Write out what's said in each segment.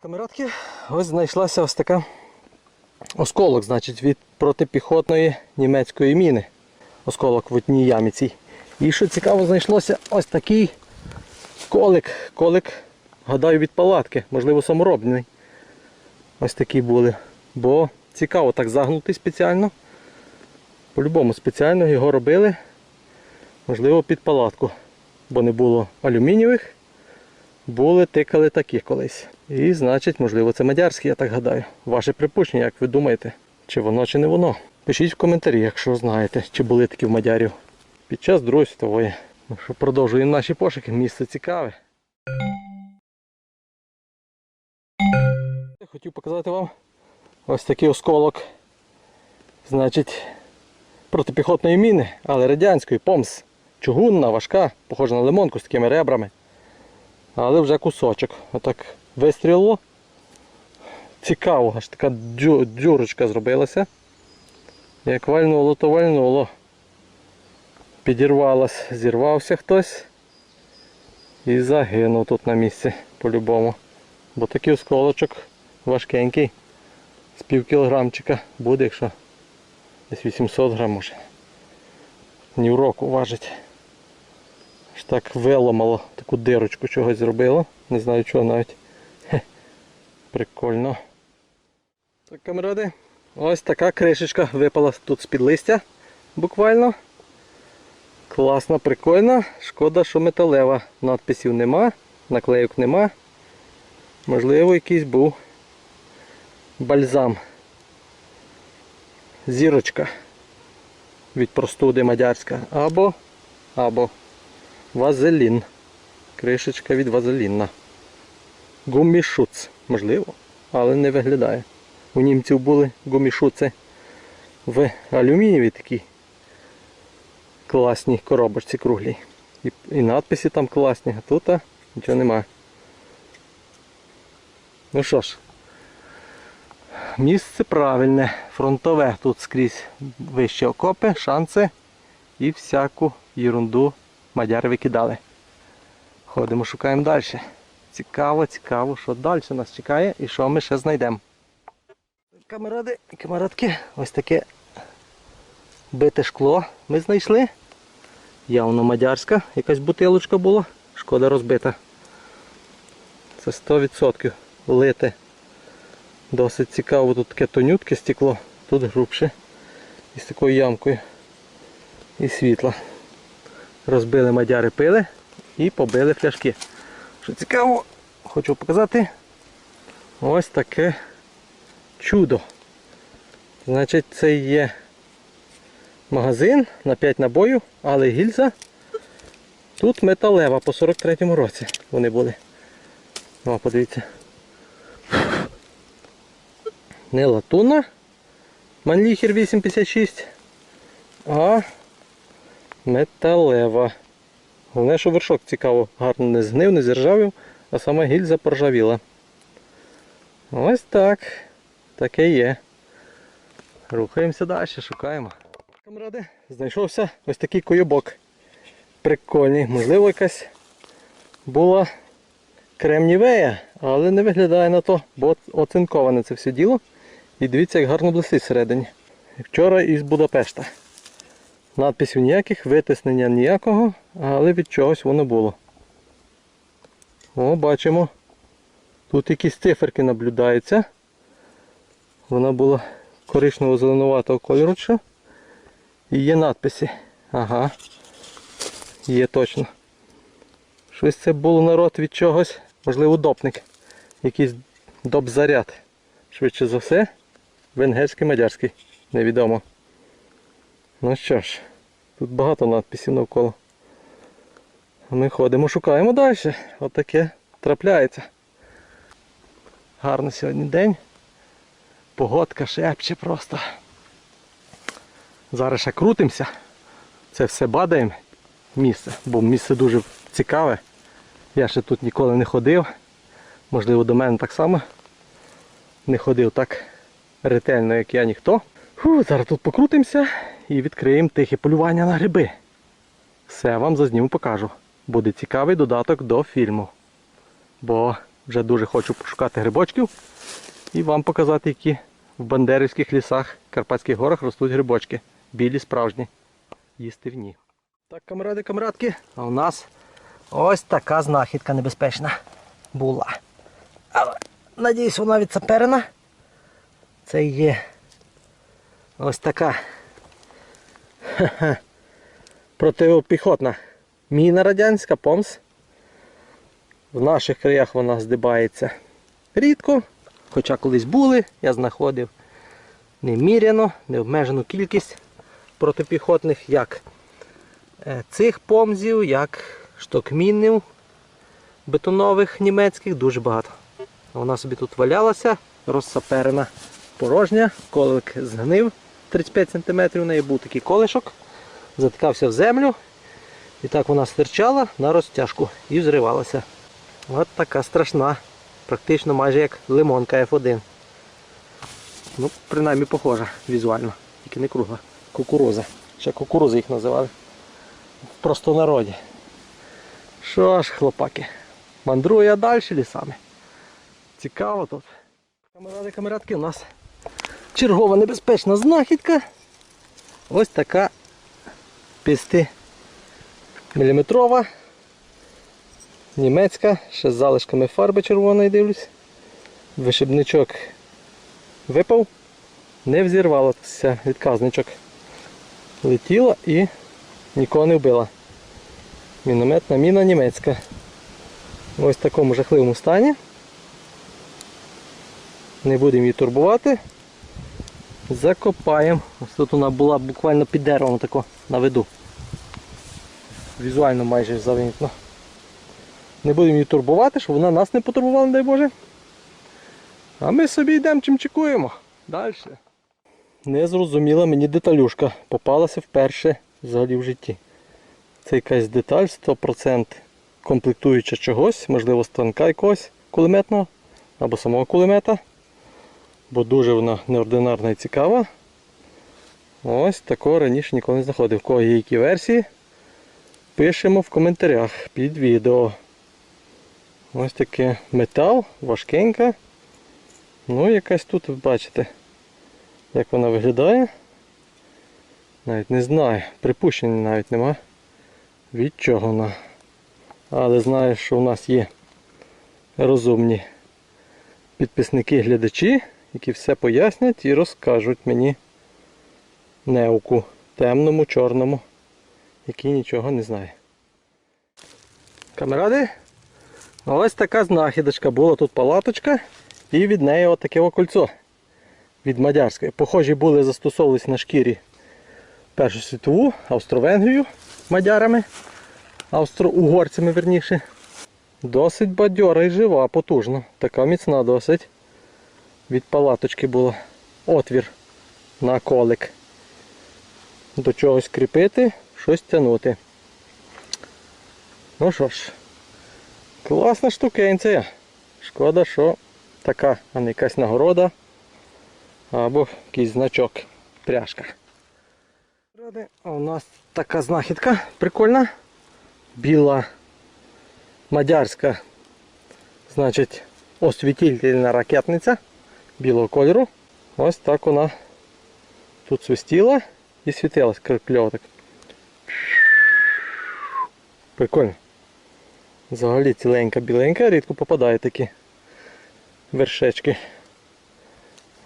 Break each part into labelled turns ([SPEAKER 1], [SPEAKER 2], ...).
[SPEAKER 1] Камератки, ось знайшлася ось така осколок, значить, від протипіхотної німецької міни. Осколок в одній ямі цій. І що цікаво, знайшлося ось такий колик. Колик, гадаю, від палатки, можливо, саморобний. Ось такі були. Бо цікаво так загнутий спеціально. По-любому спеціально його робили, можливо, під палатку. Бо не було алюмінієвих, були, тикали такі колись. І значить, можливо, це мадярські, я так гадаю. Ваше припущення, як ви думаєте, чи воно, чи не воно. Пишіть в коментарі, якщо знаєте, чи були такі в мадярів під час Другої світової. Ну що, продовжуємо наші пошуки, місце цікаве. Хотів показати вам ось такий осколок. Значить, протипіхотної міни, але радянської, помс. Чугунна, важка, похожа на лимонку з такими ребрами. Але вже кусочок. Отак вистрілило. Цікаво, аж така дю- дюрочка зробилася. Як вальнуло, то вальнуло. Підірвалась, зірвався хтось і загинув тут на місці по-любому. Бо такий осколочок важкенький. З пів кілограмчика буде, якщо десь 800 грам може. Ні в року важить. Аж так виламало, таку дирочку чогось зробило. Не знаю чого навіть. Хе. Прикольно. Так, камеради, ось така кришечка випала тут з-під листя буквально. Класно, прикольно. Шкода, що металева. Надписів нема, наклейок нема. Можливо, якийсь був бальзам. Зірочка від простуди мадярська. Або, або вазелін. Кришечка від вазеліна. Гумішуц. Можливо, але не виглядає. У німців були гумішуци в алюмінієві такі класній коробочці круглій. І, і надписи там класні, а тут а, нічого немає. Ну що ж, місце правильне, фронтове. Тут скрізь вищі окопи, шанси і всяку ерунду мадяри викидали. Ходимо, шукаємо далі. Цікаво, цікаво, що далі нас чекає і що ми ще знайдемо. Камеради і камерадки, ось таке бите шкло ми знайшли. Явно мадярська, якась бутилочка була, шкода розбита. Це 100% лите. Досить цікаво, тут таке тонютке стекло, тут грубше. І з такою ямкою. І світло. Розбили мадяри пили і побили фляшки. Що цікаво, хочу показати ось таке чудо. Значить, це є магазин на 5 набоїв, але гільза тут металева по 43-му році вони були. О, подивіться. Не латуна. Манліхер 856, а металева. Головне, що вершок цікаво, гарно не згнив, не зіржавів, а сама гільза поржавіла. Ось так. Таке є. Рухаємося далі, шукаємо. Камради, знайшовся ось такий койобок. Прикольний. Можливо, якась була кремнівея, але не виглядає на то, бо оцинковане це все діло. І дивіться, як гарно блистить всередині. Вчора із Будапешта. Надписів ніяких, витиснення ніякого, але від чогось воно було. О, бачимо. Тут якісь циферки наблюдаються. Вона була коричнево зеленуватого кольору. ще. І є надписи. Ага. Є точно. Щось це було народ від чогось. Можливо, допник. Якийсь допзаряд. Швидше за все. Венгерський мадярський. Невідомо. Ну що ж, тут багато надписів навколо. Ми ходимо, шукаємо далі. Отаке трапляється. Гарний сьогодні день. Погодка шепче просто. Зараз ще крутимося. Це все бадаємо місце, бо місце дуже цікаве. Я ще тут ніколи не ходив. Можливо, до мене так само не ходив так ретельно, як я ніхто. Фу, зараз тут покрутимося і відкриємо тихе полювання на гриби. Все вам зазніму покажу. Буде цікавий додаток до фільму. Бо вже дуже хочу пошукати грибочків і вам показати, які в Бандерівських лісах, Карпатських горах ростуть грибочки. Білі справжні. Їстивні. Так, камради, камрадки, а у нас ось така знахідка небезпечна була. Але, надіюсь, вона відсаперена. Це є ось така ха-ха, міна радянська, помс. В наших краях вона здибається рідко, хоча колись були, я знаходив неміряно, необмежену кількість протипіхотних як е, цих помзів, як штокмінів бетонових німецьких, дуже багато. Вона собі тут валялася, розсаперена порожня, колик згнив 35 см, у неї був такий колишок, заткався в землю. І так вона стирчала на розтяжку і взривалася. От така страшна, практично майже як лимонка F1. Ну, принаймні похожа візуально, тільки не кругла. Кукуруза. Ще кукурузи їх називали. В простонароді. Що ж, хлопаки, мандрую я далі лісами. Цікаво тут. Камеради, камерадки, у нас чергова небезпечна знахідка. Ось така 5 міліметрова. Німецька, ще з залишками фарби червоної дивлюсь. Вишибничок випав, не взірвалося відказничок. Летіла і нікого не вбила. Мінометна міна німецька. Ось в такому жахливому стані. Не будемо її турбувати. Закопаємо. Ось тут вона була буквально під деревом тако на виду. Візуально майже завинітно. Не будемо її турбувати, щоб вона нас не потурбувала, дай Боже. А ми собі йдемо чим чекуємо. Далі. Незрозуміла мені деталюшка. Попалася вперше взагалі в житті. Це якась деталь 100% комплектуюча чогось, можливо, станка якогось кулеметного або самого кулемета. Бо дуже вона неординарна і цікава. Ось такого раніше ніколи не знаходив. В кого є які версії, пишемо в коментарях під відео. Ось таке метал, важкенька. Ну, якась тут ви бачите, як вона виглядає. Навіть не знаю, припущень навіть нема. Від чого вона. Але знаю, що в нас є розумні підписники-глядачі, які все пояснять і розкажуть мені неуку темному, чорному, який нічого не знає. Камеради? Ось така знахідочка. Була тут палаточка і від неї отаке кольцо від мадярської. Похожі були, застосовувалися на шкірі Першу світову, Австро-Венгрію мадярами, австро-угорцями верніше. Досить бадьора і жива, потужна. Така міцна досить. Від палаточки була отвір на колик. До чогось кріпити, щось тягнути. Ну що ж, класна штукенція. Шкода, що така, а не якась нагорода або якийсь значок пряжка. А у нас така знахідка прикольна. Біла мадярська, значить, освітительна ракетниця білого кольору. Ось так вона тут свистіла і світилась кльово так. Прикольно. Взагалі ціленька біленька, рідко попадає такі вершечки.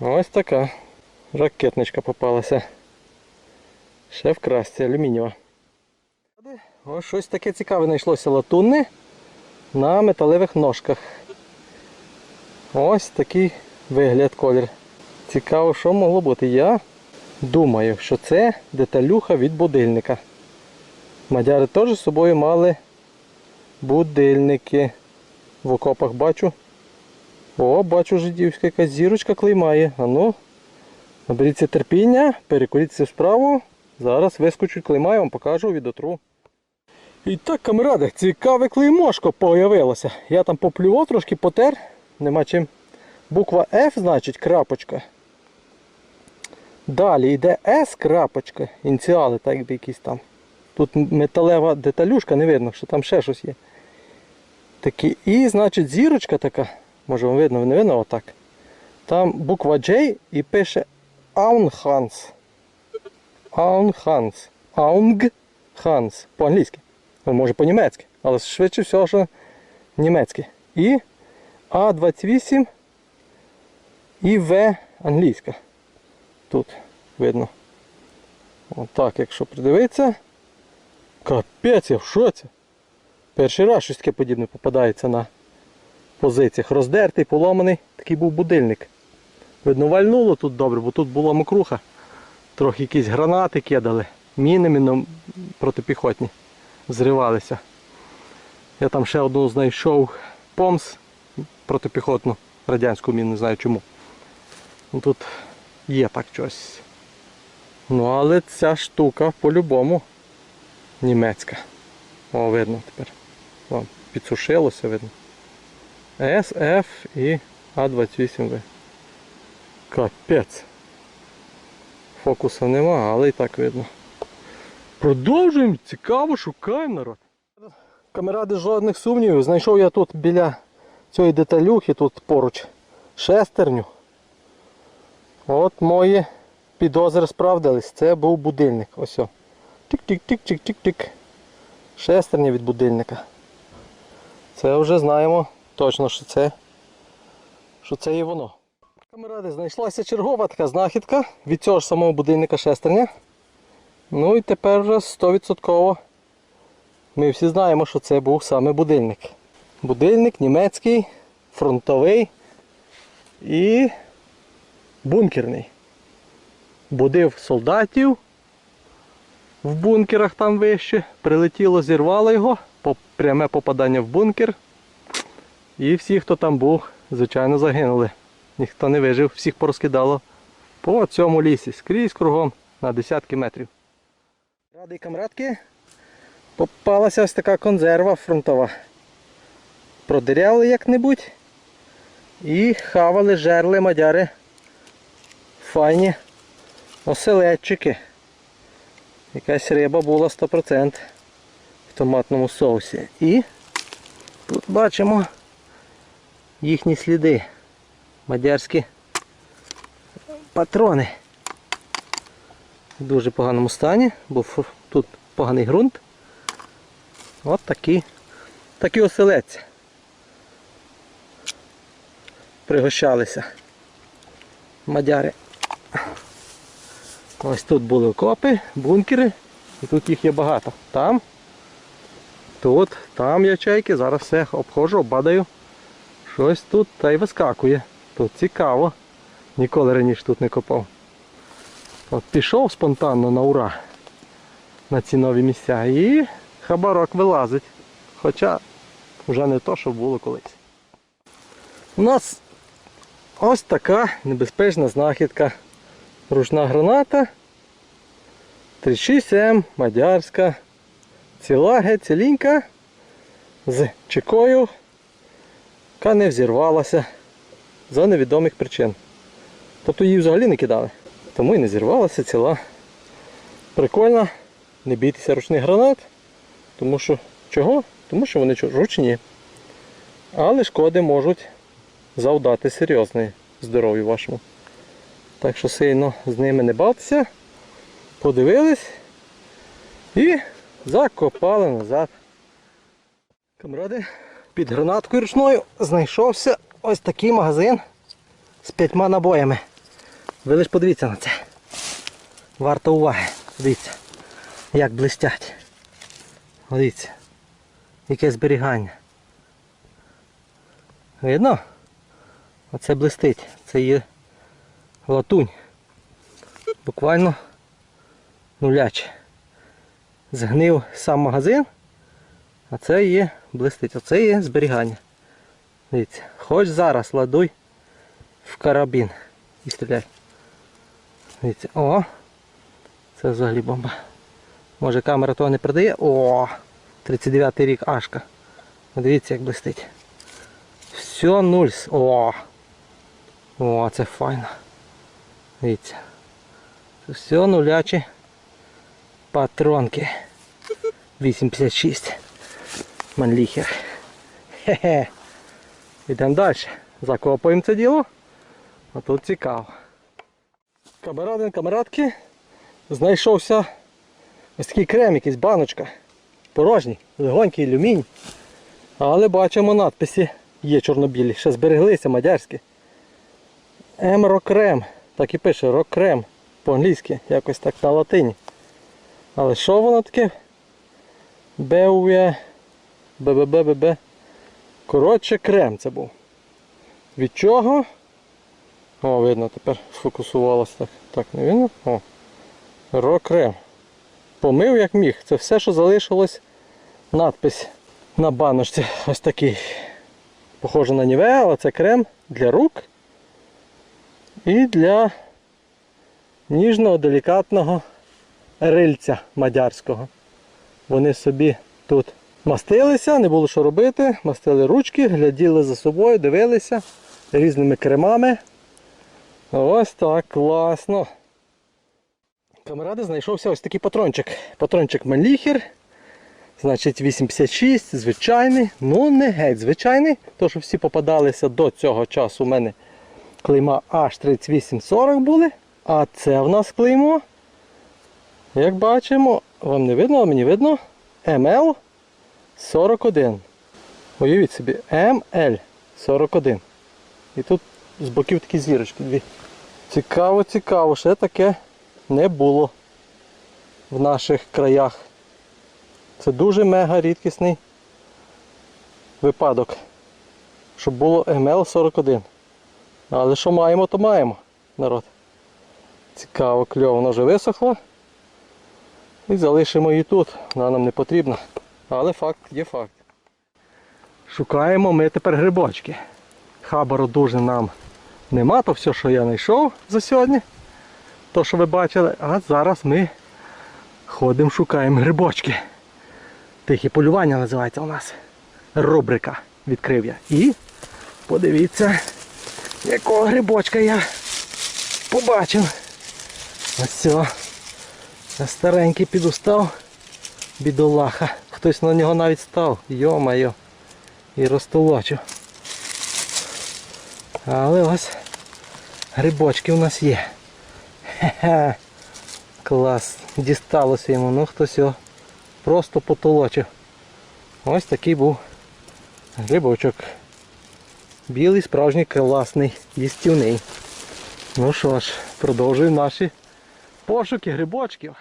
[SPEAKER 1] Ось така ракетничка попалася. Ще в красці алюмінієва. Ось щось таке цікаве знайшлося латунне на металевих ножках. Ось такий вигляд колір. Цікаво, що могло бути. Я думаю, що це деталюха від будильника. Мадяри теж з собою мали будильники. В окопах бачу. О, бачу жидівська якась зірочка клеймає. А ну, наберіться терпіння, перекуріться в справу. Зараз вискочуть клейма, я вам покажу відотру. І так, камеради, цікаве клеймошко появилося. Я там поплював, трошки потер, нема чим. Буква F, значить, крапочка. Далі йде S крапочка, ініціали, так якби якісь там. Тут металева деталюшка, не видно, що там ще щось є. Такі. І, значить, зірочка така, може вам видно, не видно отак. Там буква J і пише Аунханс. Аунханс. Аунгханс. По-англійськи. Ну, Може по-німецьки, але швидше всього, що німецьке. І А28 і В англійська. Тут видно. Отак, якщо придивитися. Капець, я в шоці. Перший раз щось таке подібне попадається на позиціях. Роздертий, поломаний, такий був будильник. Видно, вальнуло тут добре, бо тут була мокруха. Трохи якісь гранати кидали, міни протипіхотні зривалися. Я там ще одну знайшов помс протипіхотну, радянську міну, не знаю чому. Ну, Тут є так щось. Ну але ця штука по-любому німецька. О, видно тепер. О, підсушилося, видно. S, F і А28В. Капець. Фокуса нема, але і так видно. Продовжуємо, цікаво, шукаємо народ. Камеради жодних сумнівів. Знайшов я тут біля цієї деталюхи, тут поруч шестерню. От мої підозри справдились. Це був будильник. Ось. Тик-тик-тик-тик-тик-тик. Шестерня від будильника. Це вже знаємо точно, що це, що це є воно. Камеради, знайшлася чергова така знахідка від цього ж самого будильника шестерня. Ну і тепер вже 100% ми всі знаємо, що це був саме будильник. Будильник німецький, фронтовий і бункерний. Будив солдатів в бункерах там вище, прилетіло, зірвало його, пряме попадання в бункер. І всі, хто там був, звичайно, загинули. Ніхто не вижив, всіх порозкидало по цьому лісі, скрізь кругом на десятки метрів. Ради камрадки попалася ось така консерва фронтова. Продиряли як-небудь і хавали, жерли мадяри файні оселедчики. Якась риба була 100% в томатному соусі. І тут бачимо їхні сліди. Мадярські патрони. В дуже поганому стані, бо тут поганий ґрунт. От такі, такі оселедці. Пригощалися. Мадяри. Ось тут були окопи, бункери, і тут їх є багато. Там, тут, там ячейки, зараз все обходжу, оббадаю. Щось тут та й вискакує. Тут цікаво. Ніколи раніше тут не копав. От пішов спонтанно на ура на ці нові місця і хабарок вилазить. Хоча вже не то, що було колись. У нас ось така небезпечна знахідка. Ручна граната 36М, мадярська, ціла геть з чекою, яка не взірвалася за невідомих причин. Тобто її взагалі не кидали. Тому і не зірвалася ціла. Прикольно, не бійтеся ручних гранат, тому що чого? Тому що вони ручні. Але шкоди можуть завдати серйозної здоров'ю вашому. Так що сильно з ними не бавтеся. Подивились і закопали назад. Камради, під гранаткою ручною знайшовся ось такий магазин з п'ятьма набоями. Ви лиш подивіться на це. Варто уваги. Дивіться, як блистять. Дивіться, яке зберігання. Видно? Оце блистить. Це є латунь. Буквально нуляч. Згнив сам магазин, а це є блистить. Оце є зберігання. Дивіться, хоч зараз ладуй в карабін і стріляй. Дивіться, о! Це взагалі бомба. Може камера того не передає. О! 39 й рік Ашка. Дивіться як блистить. Все нуль. О! О, це файно. Дивіться. Це все нулячі патронки. 8,56. Манліхер. Хе-хе. Йдемо далі. Закопуємо це діло. А тут цікаво. Камерадин, камерадки. Знайшовся ось такий крем, якийсь баночка. Порожній, легонький алюмінь. Але бачимо надписи. Є чорнобілі, ще збереглися мадярські. М-рокрем. Так і пише рокрем. По-англійськи, якось так на латині. Але що воно таке? Беує. ББББ. Коротше, крем це був. Від чого? О, видно, тепер сфокусувалося так. Так, не видно? О. Рокрем. Помив як міг. Це все, що залишилось. Надпис на баночці. Ось такий. Похоже на ніве, але це крем для рук і для ніжного, делікатного рильця мадярського. Вони собі тут мастилися, не було що робити, мастили ручки, гляділи за собою, дивилися різними кремами. Ось так, класно. Камеради знайшовся ось такий патрончик. Патрончик Манліхер. Значить 856, звичайний, ну не геть звичайний, то що всі попадалися до цього часу у мене клейма H3840 були. А це в нас клеймо. Як бачимо, вам не видно, а мені видно ML41. Уявіть собі, ML41. І тут з боків такі зірочки дві. Цікаво, цікаво, ще таке не було в наших краях. Це дуже мега рідкісний випадок, щоб було ML41. Але що маємо, то маємо, народ. Цікаво, кльово, воно вже висохло. І залишимо її тут. Вона нам не потрібна. Але факт є факт. Шукаємо ми тепер грибочки. Хабару дуже нам нема, то все, що я знайшов за сьогодні. То, що ви бачили, а зараз ми ходимо, шукаємо грибочки. Тихі полювання називається у нас. Рубрика відкрив я. І подивіться, якого грибочка я побачив. Ось цього. Старенький підустав. Бідолаха. Хтось на нього навіть став. Йо-майо. І розтолочив. Але ось грибочки у нас є. Хе-хе. Клас. Дісталося йому. Ну хтось його просто потолочив. Ось такий був грибочок. Білий, справжній, класний, їстівний. Ну що ж, продовжуємо наші пошуки грибочків.